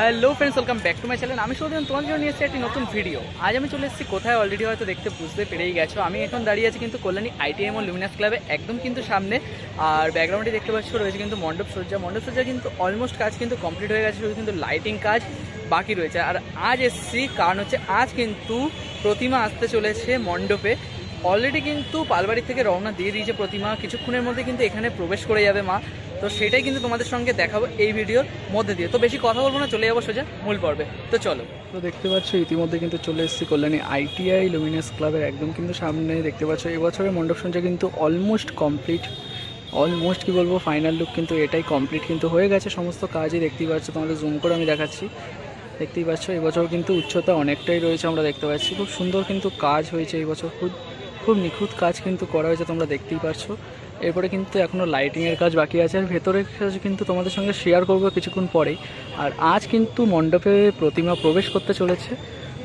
Hello friends welcome back to my channel আমি সৌদিন তোমার জন্য নিয়ে এসেছি একটি নতুন ভিডিও আজ আমি চলে এসেছি, কোথায় অলরেডি হয়তো দেখতে বুঝতে পেরেই গেছো। আমি এখন দাঁড়িয়ে আছি কিন্তু কল্যাণী আইটিএম ও লুমিনাস ক্লাবে একদম কিন্তু সামনে। আর ব্যাকগ্রাউন্ডে দেখতে পাচ্ছ, রয়েছে কিন্তু মণ্ডপ সজ্জা। মণ্ডপ সজ্জা কিন্তু অলমোস্ট কাজ কিন্তু কমপ্লিট হয়ে গেছে, শুধু কিন্তু লাইটিং কাজ বাকি রয়েছে। আর আজ এসেছি, কারণ হচ্ছে আজ কিন্তু প্রতিমা আসতে চলেছে মণ্ডপে। অলরেডি কিন্তু পালবাড়ি থেকে রওনা দিয়ে দিয়েছে প্রতিমা। কিছুক্ষণের মধ্যে কিন্তু এখানে প্রবেশ করে যাবে মা। তো সেটাই কিন্তু তোমাদের সঙ্গে দেখাবো এই ভিডিওর মধ্যে দিয়ে। তো বেশি কথা বলব না, চলে যাব সোজা মূল পর্বে। তো চলো। তো দেখতে পাচ্ছ, ইতিমধ্যে কিন্তু চলে এসেছি কল্যাণী আইটিআই লুমিনাস ক্লাবের একদম কিন্তু সামনে। দেখতে পাচ্ছ, এবছরের মণ্ডপ সঞ্চয় কিন্তু অলমোস্ট কমপ্লিট অলমোস্ট কি বলব ফাইনাল লুক কিন্তু এটাই কমপ্লিট কিন্তু হয়ে গেছে সমস্ত কাজই। দেখতেই পাচ্ছ, তোমাদের জুম করে আমি দেখাচ্ছি। দেখতেই পাচ্ছ, এবছর কিন্তু উচ্চতা অনেকটাই রয়েছে আমরা দেখতে পাচ্ছি। খুব সুন্দর কিন্তু কাজ হয়েছে এই বছর খুব খুব নিখুঁত কাজ কিন্তু করা হয়েছে তোমরা দেখতেই পাচ্ছ। এরপরে কিন্তু এখনও লাইটিংয়ের কাজ বাকি আছে, আর ভেতরের কাজ কিন্তু তোমাদের সঙ্গে শেয়ার করব কিছুক্ষণ পরেই। আর আজ কিন্তু মণ্ডপে প্রতিমা প্রবেশ করতে চলেছে,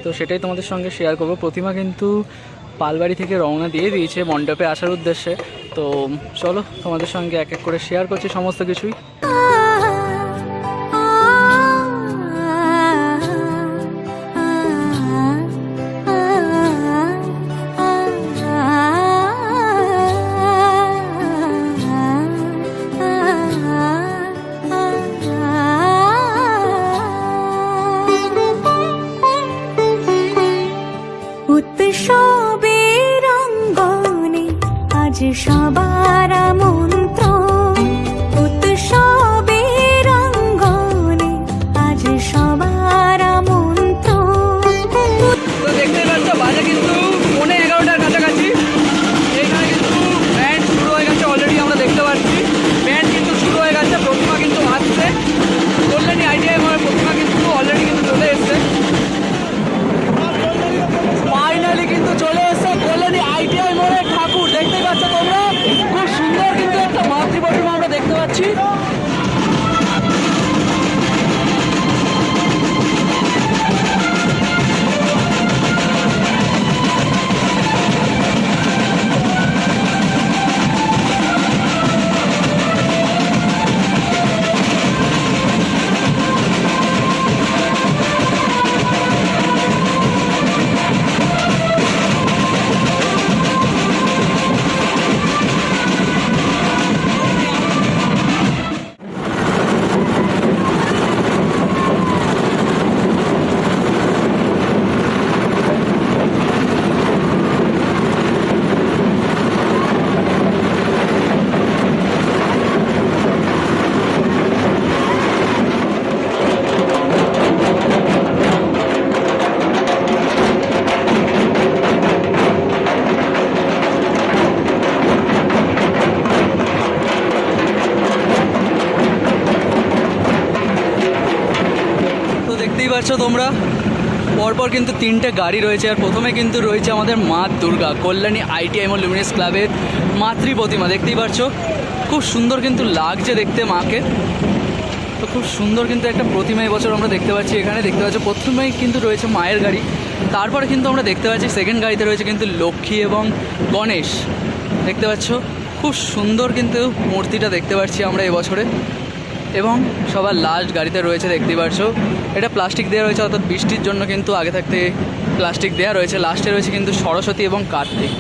তো সেটাই তোমাদের সঙ্গে শেয়ার করব। প্রতিমা কিন্তু পালবাড়ি থেকে রওনা দিয়ে দিয়েছে মণ্ডপে আসার উদ্দেশ্যে, তো চলো তোমাদের সঙ্গে এক এক করে শেয়ার করছি সমস্ত কিছুই। অঙ্গনে আজ সবার মন্ত্র পাচ্ছ তোমরা? পরপর কিন্তু তিনটে গাড়ি রয়েছে আর প্রথমে কিন্তু রয়েছে আমাদের মা দুর্গা, কল্যাণী আইটিআই এবং লুমিনাস ক্লাবের মাতৃ প্রতিমা, দেখতেই পাচ্ছ খুব সুন্দর কিন্তু লাগছে দেখতে মাকে। তো খুব সুন্দর কিন্তু একটা প্রতিমা এবছর আমরা দেখতে পাচ্ছি এখানে। দেখতে পাচ্ছ, প্রথমেই কিন্তু রয়েছে মায়ের গাড়ি, তারপরে কিন্তু আমরা দেখতে পাচ্ছি সেকেন্ড গাড়িতে রয়েছে কিন্তু লক্ষ্মী এবং গণেশ। দেখতে পাচ্ছ, খুব সুন্দর কিন্তু মূর্তিটা দেখতে পাচ্ছি আমরা এবছরে। এবং সবার লাস্ট গাড়িতে রয়েছে, দেখতেই পারছ এটা প্লাস্টিক দেওয়া রয়েছে, অর্থাৎ বৃষ্টির জন্য কিন্তু আগে থাকতে প্লাস্টিক দেওয়া রয়েছে। লাস্টে রয়েছে কিন্তু সরস্বতী এবং কার্তিক।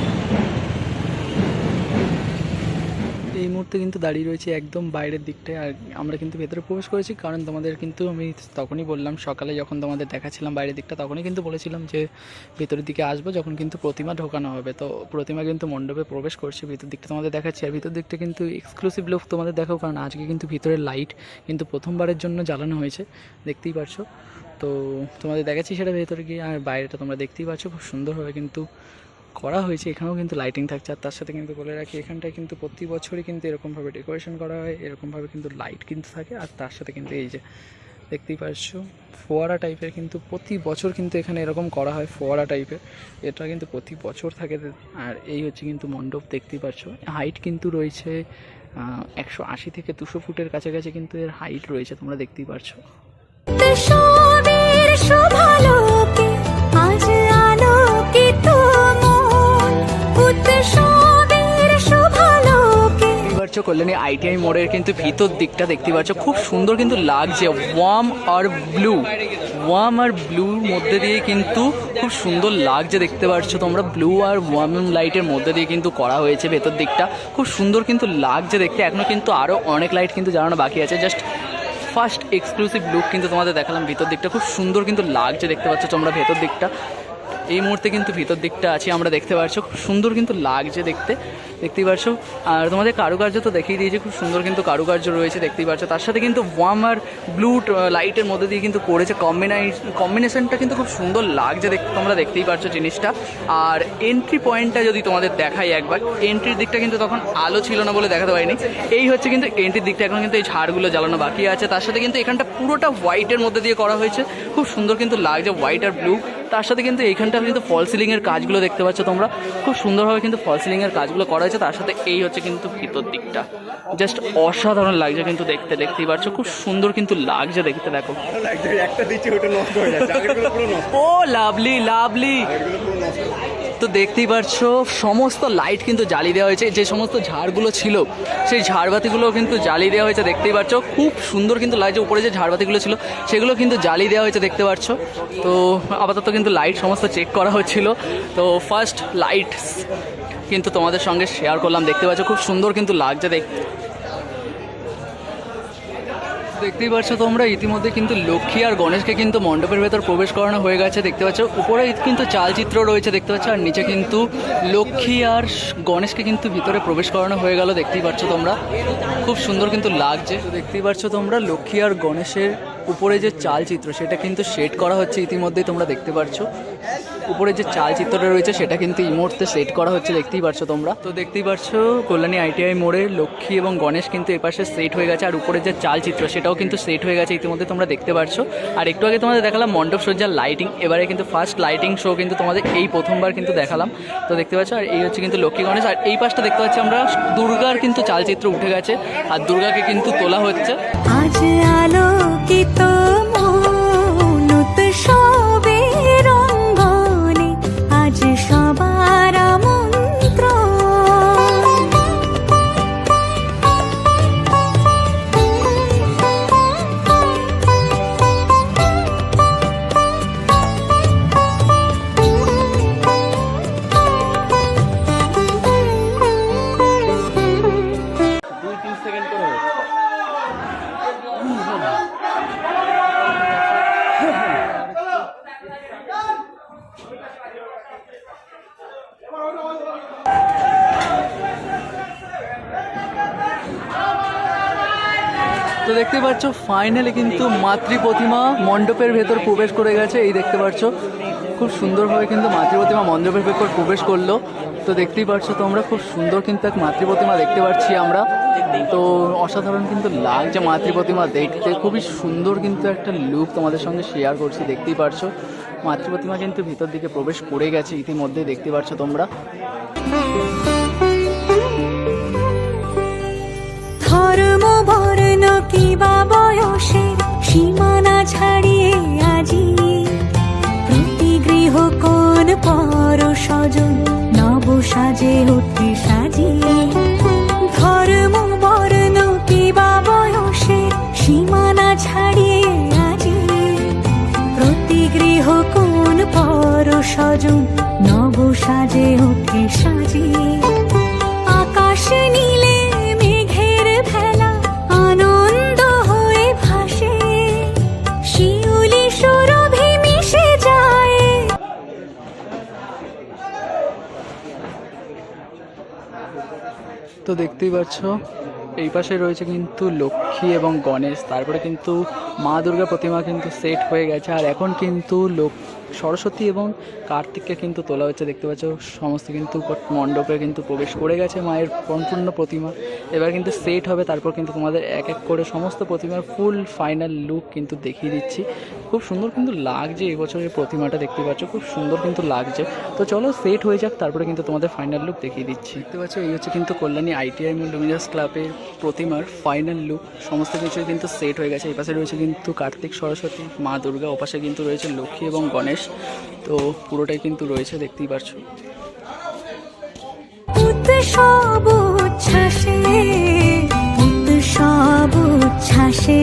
এই মুহূর্তে কিন্তু দাঁড়িয়ে রয়েছে একদম বাইরের দিকটায়। আর আমরা কিন্তু ভেতরে প্রবেশ করেছি, কারণ তোমাদের কিন্তু আমি তখনই বললাম, সকালে যখন তোমাদের দেখাচ্ছিলাম বাইরের দিকটা, তখনই কিন্তু বলেছিলাম যে ভেতরের দিকে আসব, যখন কিন্তু প্রতিমা ঢোকানো হবে। তো প্রতিমা কিন্তু মণ্ডপে প্রবেশ করছে, ভিতর দিকটা তোমাদের দেখাচ্ছি। আর ভিতর দিকটা কিন্তু এক্সক্লুসিভ লুক তোমাদের দেখাও কারণ আজকে কিন্তু ভিতরের লাইট কিন্তু প্রথমবারের জন্য জ্বালানো হয়েছে, দেখতেই পারছ। তো তোমাদের দেখাচ্ছি সেটা ভেতরে গিয়ে, আর বাইরেটা তোমরা দেখতেই পাচ্ছ, খুব সুন্দরভাবে কিন্তু করা হয়েছে, এখানেও কিন্তু লাইটিং থাকছে। আর তার সাথে কিন্তু বলে রাখি, এখানটায় কিন্তু প্রতি বছরই কিন্তু এরকমভাবে ডেকোরেশন করা হয়, এরকমভাবে কিন্তু লাইট কিন্তু থাকে। আর তার সাথে কিন্তু এই যে, দেখতেই পাচ্ছ ফোয়ারা টাইপের কিন্তু প্রতি বছর কিন্তু এখানে এরকম করা হয়, ফোয়ারা টাইপের এটা কিন্তু প্রতি বছর থাকে। আর এই হচ্ছে কিন্তু মণ্ডপ, দেখতেই পাচ্ছ হাইট কিন্তু রয়েছে একশো আশি থেকে দুশো ফুটের কাছাকাছি কিন্তু এর হাইট রয়েছে, তোমরা দেখতেই পারছ। কল্যাণী আইটিআই মোড়ের কিন্তু ভিতর দিকটা দেখতে পাচ্ছ। খুব সুন্দর কিন্তু লাগছে। ওয়ার্ম আর ব্লু ওয়ার্ম আর ব্লুর মধ্যে দিয়ে কিন্তু খুব সুন্দর লাগছে দেখতে পাচ্ছ তোমরা। ব্লু আর ওয়ার্ম লাইটের মধ্যে দিয়ে কিন্তু করা হয়েছে ভেতর দিকটা। খুব সুন্দর কিন্তু লাগছে দেখতে। এখনও কিন্তু আরও অনেক লাইট কিন্তু জানানো বাকি আছে। জাস্ট ফার্স্ট এক্সক্লুসিভ লুক কিন্তু তোমাদের দেখালাম ভিতর দিকটা। খুব সুন্দর কিন্তু লাগছে দেখতে পাচ্ছ তোমরা ভেতর দিকটা। এই মুহূর্তে কিন্তু ভিতর দিকটা আছি, আমরা দেখতে পাচ্ছ। খুব সুন্দর কিন্তু লাগছে দেখতে। দেখতেই পাচ্ছ আর তোমাদের কারুকার্য তো দেখিয়ে দিয়েছে, খুব সুন্দর কিন্তু কারুকার্য রয়েছে, দেখতেই পাচ্ছ তার সাথে কিন্তু ওয়ার্ম আর ব্লু লাইটের মধ্যে দিয়ে কিন্তু করেছে কম্বিনাই কম্বিনেশনটা কিন্তু খুব সুন্দর লাগছে দেখতে তোমরা দেখতেই পাচ্ছ জিনিসটা। আর এন্ট্রি পয়েন্টটা যদি তোমাদের দেখাই একবার এন্ট্রির দিকটা কিন্তু তখন আলো ছিল না বলে দেখাতে পারিনি। এই হচ্ছে কিন্তু এন্ট্রির দিকটা, এখন কিন্তু এই ঝাড়গুলো জ্বালানো বাকি আছে। তার সাথে কিন্তু এখানটা পুরোটা হোয়াইটের মধ্যে দিয়ে করা হয়েছে। খুব সুন্দর কিন্তু লাগছে হোয়াইট আর ব্লু তার সাথে কিন্তু এইখানটা কিন্তু ফল সিলিংয়ের কাজগুলো দেখতে পাচ্ছ তোমরা। খুব সুন্দরভাবে কিন্তু ফল সিলিংয়ের কাজগুলো করা তার সাথে এই হচ্ছে কিন্তু ভিতর দিকটা। জাস্ট অসাধারণ লাগছে কিন্তু দেখতে দেখতেই পারছ? খুব সুন্দর কিন্তু লাগছে দেখতে দেখো। Oh lovely lovely. তো দেখতেই পারছ সমস্ত লাইট কিন্তু জ্বালিয়ে দেওয়া হয়েছে। যে সমস্ত ঝাড়গুলো ছিল সেই ঝাড়বাতিগুলো কিন্তু জ্বালিয়ে দেওয়া হয়েছে দেখতেই পারছ। খুব সুন্দর কিন্তু লাগছে উপরে যে ঝাড়বাতিগুলো ছিল সেগুলো কিন্তু জ্বালিয়ে দেওয়া হয়েছে দেখতে পাচ্ছ তো আপাতত কিন্তু লাইট সমস্ত চেক করা হচ্ছিল। তো ফার্স্ট লাইট কিন্তু তোমাদের সঙ্গে শেয়ার করলাম। দেখতে পাচ্ছ, খুব সুন্দর কিন্তু লাগছে দেখতে দেখতেই পাচ্ছ তোমরা, ইতিমধ্যে কিন্তু লক্ষ্মী আর গণেশকে কিন্তু মণ্ডপের ভেতর প্রবেশ করানো হয়ে গেছে। দেখতে পাচ্ছ, উপরে কিন্তু চালচিত্র রয়েছে, দেখতে পাচ্ছ, আর নিচে কিন্তু লক্ষ্মী আর গণেশকে কিন্তু ভিতরে প্রবেশ করানো হয়ে গেল, দেখতেই পাচ্ছ তোমরা। খুব সুন্দর কিন্তু লাগছে। দেখতেই পাচ্ছ তোমরা, লক্ষ্মী আর গণেশের উপরে যে চালচিত্র, সেটা কিন্তু সেট করা হচ্ছে ইতিমধ্যেই তোমরা দেখতে পাচ্ছ। উপরে যে চালচিত্রটা রয়েছে, সেটা কিন্তু এই মুহূর্তে সেট করা হচ্ছে, দেখতেই পাচ্ছ তোমরা। তো দেখতেই পাচ্ছ কল্যাণী আইটিআই মোড়ে লক্ষ্মী এবং গণেশ কিন্তু এপাশে সেট হয়ে গেছে, আর উপরে যে চালচিত্র, সেটাও কিন্তু সেট হয়ে গেছে ইতিমধ্যে তোমরা দেখতে পাচ্ছ আর একটু আগে তোমাদের দেখালাম মণ্ডপ সজ্জার লাইটিং এবারে কিন্তু ফার্স্ট লাইটিং শো কিন্তু তোমাদের এই প্রথমবার কিন্তু দেখালাম। তো দেখতে পাচ্ছ, আর এই হচ্ছে কিন্তু লক্ষ্মী গণেশ, আর এই পাশটা দেখতে পাচ্ছি আমরা, দুর্গার কিন্তু চালচিত্র উঠে গেছে, আর দুর্গাকে কিন্তু তোলা হচ্ছে। আজ আলোকিত তো দেখতে পাচ্ছ ফাইনালি কিন্তু মাতৃ প্রতিমা মণ্ডপের ভেতর প্রবেশ করে গেছে, এই দেখতে পাচ্ছ। খুব সুন্দরভাবে কিন্তু মাতৃ প্রতিমা মণ্ডপের ভেতর প্রবেশ করল। তো দেখতেই পাচ্ছ তোমরা, খুব সুন্দর কিন্তু এক মাতৃ প্রতিমা দেখতে পাচ্ছি আমরা। তো অসাধারণ কিন্তু লাগছে মাতৃ প্রতিমা দেখতে, খুবই সুন্দর কিন্তু একটা লুক তোমাদের সঙ্গে শেয়ার করছি, দেখতেই পারছ মাতৃ প্রতিমা কিন্তু ভিতর দিকে প্রবেশ করে গেছে ইতিমধ্যে দেখতে পাচ্ছ তোমরা। ধর্ম কোন পর স্বজন নব সাজে উঠে সাজিয়ে। আকাশ নীলে মেঘের ভেলা, আনন্দ হয়ে ভাসে। শিউলি সুরভি মিশে যায়। তো দেখতেই পাচ্ছ এই পাশে রয়েছে কিন্তু লক্ষ্মী এবং গণেশ। তারপরে কিন্তু মা দুর্গা প্রতিমা কিন্তু সেট হয়ে গেছে। আর এখন কিন্তু লোক সরস্বতী এবং কার্তিককে কিন্তু তোলা হচ্ছে দেখতে পাচ্ছ, সমস্ত কিন্তু মণ্ডপে কিন্তু প্রবেশ করে গেছে মায়ের সম্পূর্ণ প্রতিমা। এবার কিন্তু সেট হবে, তারপর কিন্তু তোমাদের এক এক করে সমস্ত প্রতিমার ফুল ফাইনাল লুক কিন্তু দেখিয়ে দিচ্ছি। খুব সুন্দর কিন্তু লাগছে এবছরের প্রতিমাটা, দেখতে পাচ্ছ, খুব সুন্দর কিন্তু লাগছে। তো চলো সেট হয়ে যাক, তারপরে কিন্তু তোমাদের ফাইনাল লুক দেখিয়ে দিচ্ছি। দেখতে পাচ্ছ, এই হচ্ছে কিন্তু কল্যাণী আইটিআই লুমিনাস ক্লাবের প্রতিমার ফাইনাল লুক সমস্ত কিছু কিন্তু সেট হয়ে গেছে। এই পাশে রয়েছে কিন্তু কার্তিক, সরস্বতী, মা দুর্গা, ওপাশে কিন্তু রয়েছে লক্ষ্মী এবং গণেশ। তো পুরোটাই কিন্তু রয়েছে দেখতেই পারছ। সব উচ্ছ্বাসে সব উচ্ছ্বাসে।